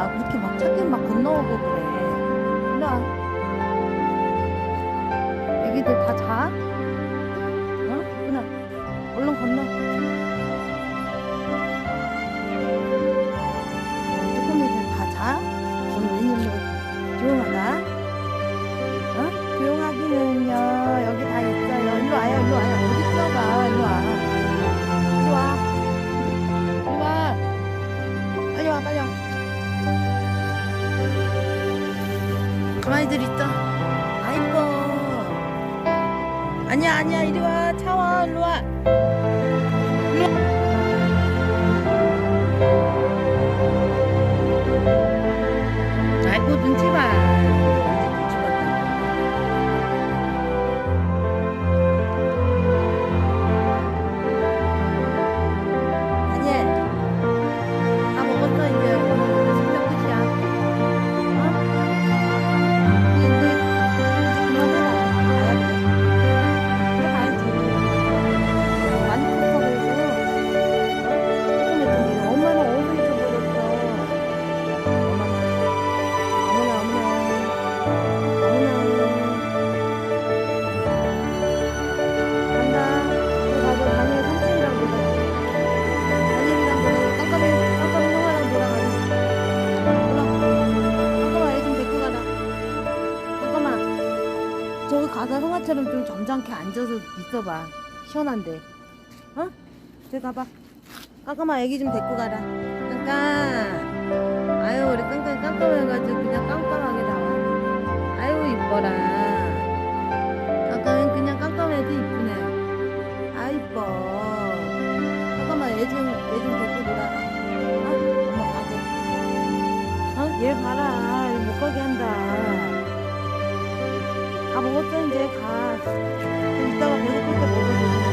뭐야 그렇게 막 찾게 막 건너오고 그래. 와. 애기들 다 자? 어? 그나 얼른 건너. 조금이들 다 자? 오늘 웬일로 조용하다. 어? 조용하기는요 여기 다 있어요. 일로 와요 일로 와요. 어디 들어가 일로 와. 일로 와. 일로 와. 빨리 와 빨리 와 아이들 있다. 아이고. 아니야 아니야. 이리 와. 차와 일로 와 저기 가서 형아처럼 좀 점잖게 앉아서 있어봐. 시원한데. 어? 저기 가봐. 깜깜아 애기 좀 데리고 가라. 깜깜. 아유 우리 깜깜이 깜깜해가지고 그냥 깜깜하게 나와. 아유 이뻐라. 깜깜이 그냥 깜깜해도 이쁘네. 아 이뻐. 잠깐만 얘좀얘좀 데리고 놀아라. 어? 엄마 가게 어? 얘 봐라 다 먹었어 이제 가좀 이따가 배고플 때 먹어도